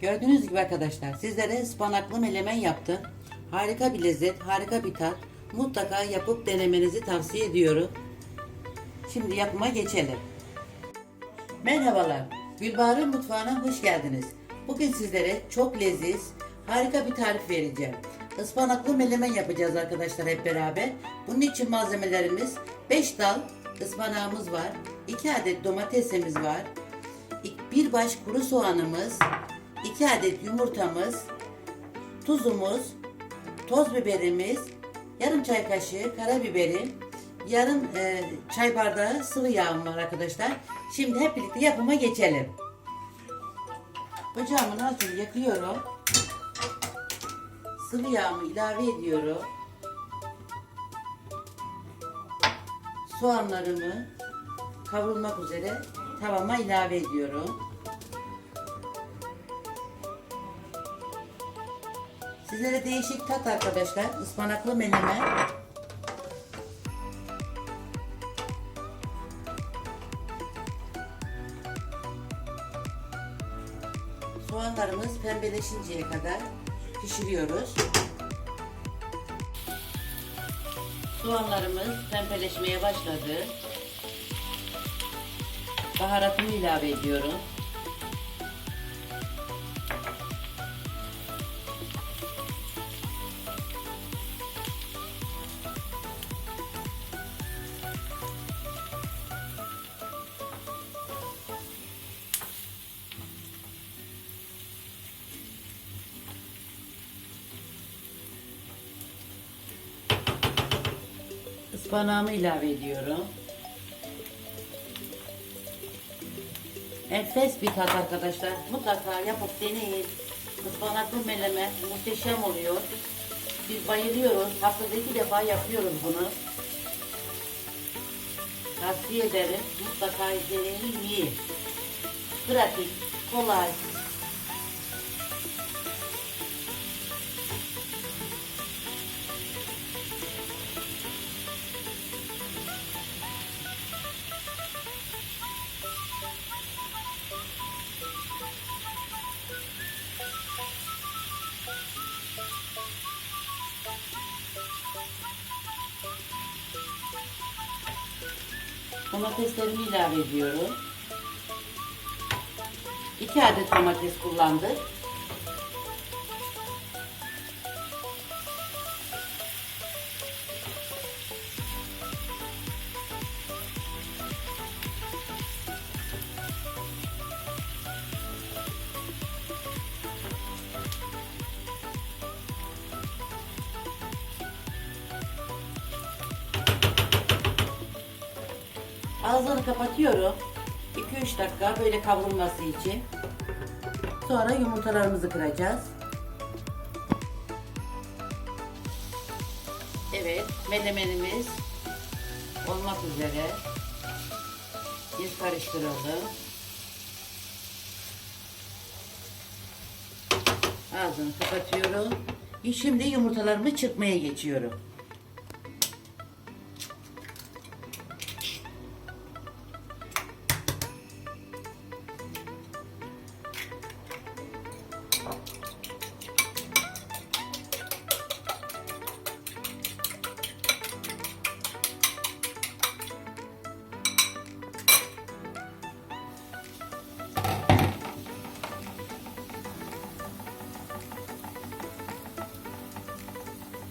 Gördüğünüz gibi arkadaşlar sizlere ıspanaklı melemen yaptım. Harika bir lezzet, harika bir tat. Mutlaka yapıp denemenizi tavsiye ediyorum. Şimdi yapıma geçelim. Merhabalar. Gülbahar'ın mutfağına hoş geldiniz. Bugün sizlere çok leziz, harika bir tarif vereceğim. Ispanaklı melemen yapacağız arkadaşlar hep beraber. Bunun için malzemelerimiz 5 dal ıspanağımız var. 2 adet domatesimiz var. Bir baş kuru soğanımız, 2 adet yumurtamız, tuzumuz, toz biberimiz, yarım çay kaşığı karabiberim, yarım e, çay bardağı sıvı yağım var arkadaşlar. Şimdi hep birlikte yapıma geçelim. Ocağımın altını yakıyorum. Sıvı yağımı ilave ediyorum. Soğanlarımı kavrulmak üzere tavama ilave ediyorum. Sizlere değişik tat arkadaşlar. Ispanaklı menemen. Soğanlarımız pembeleşinceye kadar pişiriyoruz. Soğanlarımız pembeleşmeye başladı. Baharatımı ilave ediyorum. Ispanağımı ilave ediyorum. Enfes bir tat arkadaşlar. Mutlaka yapıp deneyin. Ispanaklı meleme muhteşem oluyor. Biz bayılıyoruz. Haftada iki defa yapıyoruz bunu. Tavsiye ederim. Mutlaka deneyin, yiyin. Pratik, kolay. Domateslerimi ilave ediyorum. 2 adet domates kullandık. Ağzını kapatıyorum. 2-3 dakika böyle kavrulması için. Sonra yumurtalarımızı kıracağız. Evet, menemenimiz olmak üzere. Bir karıştıralım. Ağzını kapatıyorum. Şimdi yumurtalarımı çırpmaya geçiyorum.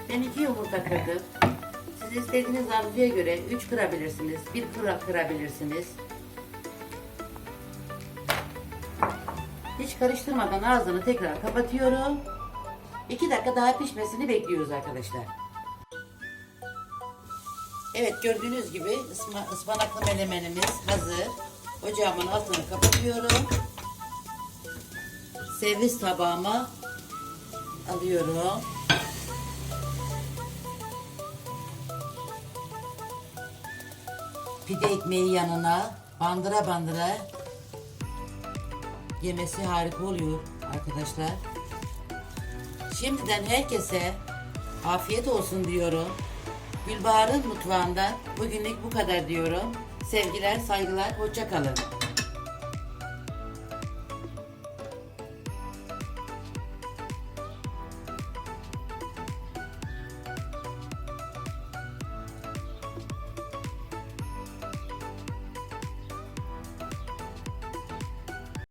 Ben iki yumurta kırdım. Siz istediğiniz arzuya göre 3 kırabilirsiniz, 1 kıra kırabilirsiniz. Hiç karıştırmadan ağzını tekrar kapatıyorum. 2 dakika daha pişmesini bekliyoruz arkadaşlar. Evet gördüğünüz gibi ısma, ıspanaklı menemenimiz hazır. Ocağımın altını kapatıyorum. Servis tabağıma alıyorum. Pide ekmeği yanına bandıra bandıra yemesi harika oluyor arkadaşlar. Şimdiden herkese afiyet olsun diyorum. Gülbahar'ın mutfağında bugünlük bu kadar diyorum. Sevgiler, saygılar, hoşça kalın.